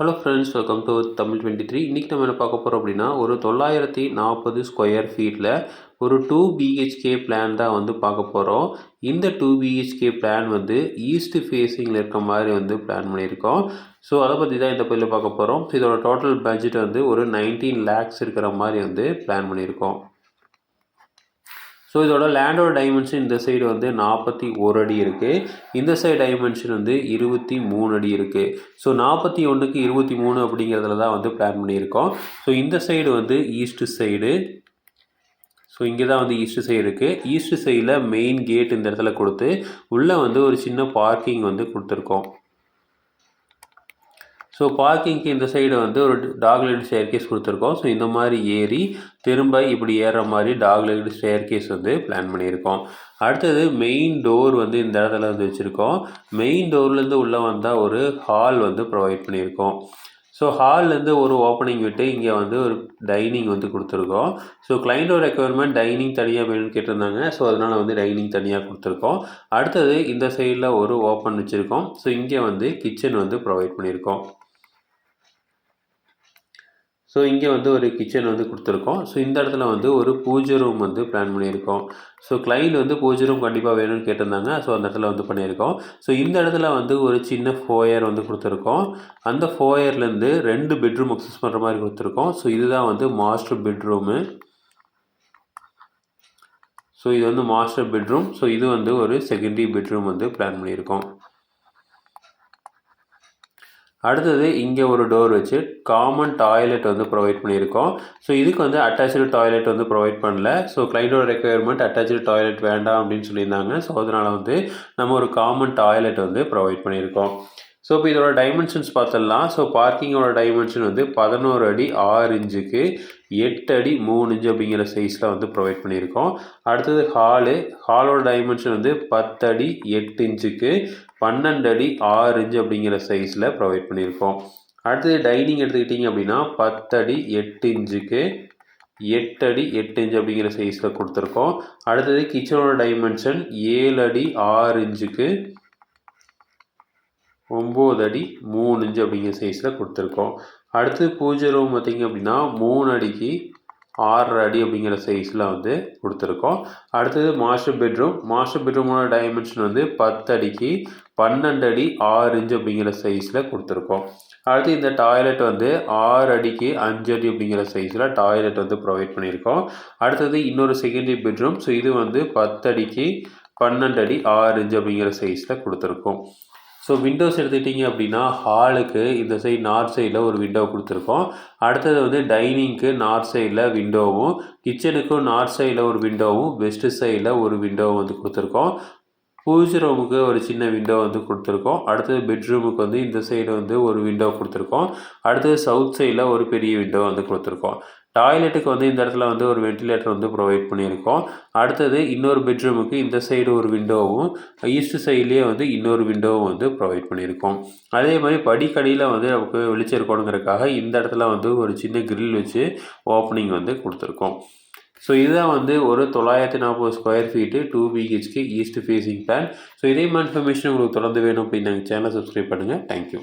Hello friends welcome to Tamil twenty three இன்றைக்கி நம்ம என்ன பார்க்க போகிறோம் அப்படின்னா ஒரு தொள்ளாயிரத்தி நாற்பது ஸ்கொயர் ஃபீட்டில் ஒரு டூ பிஹெச்கே பிளான் தான் வந்து பார்க்க போகிறோம் இந்த டூ பிஹெச்கே பிளான் வந்து ஈஸ்ட் ஃபேஸிங்கில் இருக்க மாதிரி வந்து பிளான் பண்ணியிருக்கோம். ஸோ அதை பற்றி தான் இந்த பதில் பார்க்க போகிறோம் இதோட டோட்டல் பட்ஜெட் வந்து ஒரு நைன்டீன் லேக்ஸ் இருக்கிற மாதிரி வந்து பிளான் பண்ணியிருக்கோம். ஸோ இதோட லேண்டோட டைமென்ஷன் இந்த சைடு வந்து நாற்பத்தி ஒரு அடி இருக்குது இந்த சைடு டைமென்ஷன் வந்து இருபத்தி மூணு அடி இருக்குது ஸோ நாற்பத்தி ஒன்றுக்கு இருபத்தி மூணு அப்படிங்கிறதுல தான் வந்து பிளான் பண்ணியிருக்கோம். ஸோ இந்த சைடு வந்து ஈஸ்ட் சைடு ஸோ இங்கே தான் வந்து ஈஸ்ட் சைடு இருக்குது ஈஸ்ட் சைடில் மெயின் கேட் இந்த இடத்துல கொடுத்து உள்ளே வந்து ஒரு சின்ன பார்க்கிங் வந்து கொடுத்துருக்கோம். ஸோ பார்க்கிங்க்கு இந்த சைடு வந்து ஒரு டாக் லைட் ஸ்டேர் கொடுத்துருக்கோம். ஸோ இந்த மாதிரி ஏறி திரும்ப இப்படி ஏறுற மாதிரி டாக் லைட் ஸ்டேர் வந்து பிளான் பண்ணியிருக்கோம். அடுத்தது மெயின் டோர் வந்து இந்த இடத்துல வந்து வச்சுருக்கோம். மெயின் டோர்லேருந்து உள்ளே வந்தால் ஒரு ஹால் வந்து ப்ரொவைட் பண்ணியிருக்கோம். ஸோ ஹால்லேருந்து ஒரு ஓப்பனிங் விட்டு இங்கே வந்து ஒரு டைனிங் வந்து கொடுத்துருக்கோம். ஸோ கிளைண்டோட ரெக்குவயர்மெண்ட் டைனிங் தனியாக வேணும்னு கேட்டிருந்தாங்க. ஸோ அதனால் வந்து டைனிங் தனியாக கொடுத்துருக்கோம். அடுத்தது இந்த சைடில் ஒரு ஓப்பன் வச்சுருக்கோம். ஸோ இங்கே வந்து கிச்சன் வந்து ப்ரொவைட் பண்ணியிருக்கோம். ஸோ இங்கே வந்து ஒரு கிச்சன் வந்து கொடுத்துருக்கோம். ஸோ இந்த இடத்துல வந்து ஒரு பூஜை ரூம் வந்து பிளான் பண்ணியிருக்கோம். ஸோ கிளைண்ட் வந்து பூஜை ரூம் கண்டிப்பாக வேணும்னு கேட்டிருந்தாங்க. ஸோ அந்த இடத்துல வந்து பண்ணியிருக்கோம். ஸோ இந்த இடத்துல வந்து ஒரு சின்ன ஃபோயர் வந்து கொடுத்துருக்கோம். அந்த ஃபோயர்லேருந்து ரெண்டு பெட்ரூம் அக்சஸ் பண்ணுற மாதிரி கொடுத்துருக்கோம். ஸோ இதுதான் வந்து மாஸ்டர் பெட்ரூமு ஸோ இது வந்து மாஸ்டர் பெட்ரூம் ஸோ இது வந்து ஒரு செகண்டரி பெட்ரூம் வந்து பிளான் பண்ணியிருக்கோம். அடுத்தது இங்கே ஒரு டோர் வச்சு காமன் டாய்லெட் வந்து ப்ரொவைட் பண்ணியிருக்கோம். ஸோ இதுக்கு வந்து அட்டாச்சு டாய்லெட் வந்து ப்ரொவைட் பண்ணல. ஸோ கிளைண்டோட ரெக்குயர்மெண்ட் அட்டாச்சு டாய்லெட் வேண்டாம் அப்படின்னு சொல்லியிருந்தாங்க. ஸோ அதனால் வந்து நம்ம ஒரு காமன் டாய்லெட் வந்து ப்ரொவைட் பண்ணியிருக்கோம். ஸோ இப்போ இதோட டைமென்ஷன்ஸ் பார்த்துடலாம். ஸோ பார்க்கிங்கோட டைமென்ஷன் வந்து பதினோரு அடி ஆறு இன்ச்சுக்கு எட்டு அடி மூணு இன்ச்சு அப்படிங்கிற சைஸில் வந்து ப்ரொவைட் பண்ணியிருக்கோம். அடுத்தது ஹாலு ஹாலோட டைமென்ஷன் வந்து பத்து அடி எட்டு இன்ச்சுக்கு பன்னெண்டு அடி ஆறு இன்ச்சு அப்படிங்கிற சைஸில் ப்ரொவைட் பண்ணியிருக்கோம். அடுத்தது டைனிங் எடுத்துக்கிட்டிங்க அப்படின்னா பத்தடி எட்டு இன்ச்சுக்கு எட்டு அடி எட்டு இன்ச்சு அப்படிங்கிற சைஸில் கொடுத்துருக்கோம். அடுத்தது கிச்சனோட டைமென்ஷன் ஏழு அடி ஆறு இன்ச்சுக்கு ஒம்பது அடி மூணு இன்ச்சு அப்படிங்கிற சைஸில் கொடுத்துருக்கோம். அடுத்து பூஜை ரூம் பார்த்திங்க அப்படின்னா மூணு அடிக்கு ஆறரை அடி அப்படிங்கிற சைஸில் வந்து கொடுத்துருக்கோம். அடுத்தது மாஸ்டர் பெட்ரூம் மாஸ்டர் பெட்ரூமோட டைமென்ஷன் வந்து பத்து அடிக்கு பன்னெண்டு அடி ஆறு இன்ச்சு அப்படிங்கிற சைஸில் கொடுத்துருக்கோம். அடுத்து இந்த டாய்லெட் வந்து ஆறு அடிக்கு அஞ்சு அடி அப்படிங்கிற சைஸில் டாய்லெட் வந்து ப்ரொவைட் பண்ணியிருக்கோம். அடுத்தது இன்னொரு செகண்டரி பெட்ரூம் ஸோ இது வந்து பத்து அடிக்கு பன்னெண்டு அடி ஆறு இன்ச்சு அப்படிங்கிற சைஸில் கொடுத்துருக்கோம். ஸோ விண்டோஸ் எடுத்துக்கிட்டிங்க அப்படின்னா ஹாலுக்கு இந்த சைடு நார்த் சைடில் ஒரு விண்டோ கொடுத்துருக்கோம். அடுத்தது வந்து டைனிங்க்கு நார்த் சைடில் விண்டோவும் கிச்சனுக்கும் நார்த் சைடில் ஒரு விண்டோவும் வெஸ்ட் சைடில் ஒரு விண்டோவும் வந்து கொடுத்துருக்கோம். பூஜை ரூமுக்கு ஒரு சின்ன விண்டோ வந்து கொடுத்துருக்கோம். அடுத்தது பெட்ரூமுக்கு வந்து இந்த சைடு வந்து ஒரு விண்டோ கொடுத்துருக்கோம். அடுத்தது சவுத் சைடில் ஒரு பெரிய விண்டோ வந்து கொடுத்துருக்கோம். டாய்லெட்டுக்கு வந்து இந்த இடத்துல வந்து ஒரு வென்டிலேட்டர் வந்து ப்ரொவைட் பண்ணியிருக்கோம். அடுத்தது இன்னொரு பெட்ரூமுக்கு இந்த சைடு ஒரு விண்டோவும் ஈஸ்ட் சைட்லேயே வந்து இன்னொரு விண்டோவும் வந்து ப்ரொவைட் பண்ணியிருக்கோம். அதே மாதிரி படிக்கடியில் வந்து நமக்கு வெளிச்சம் இருக்கணுங்கிறதுக்காக இந்த இடத்துல வந்து ஒரு சின்ன கிரில் வச்சு ஓப்பனிங் வந்து கொடுத்துருக்கோம். ஸோ இதுதான் வந்து ஒரு தொள்ளாயிரத்தி நாற்பது square feet two BHK east facing plan so இதே மாதிரி இன்ஃபர்மேஷன் உங்களுக்கு தொடர்ந்து வேணும் அப்படின்னு நாங்கள் சேனல் சப்ஸ்கிரைப் பண்ணுங்கள் தேங்க்யூ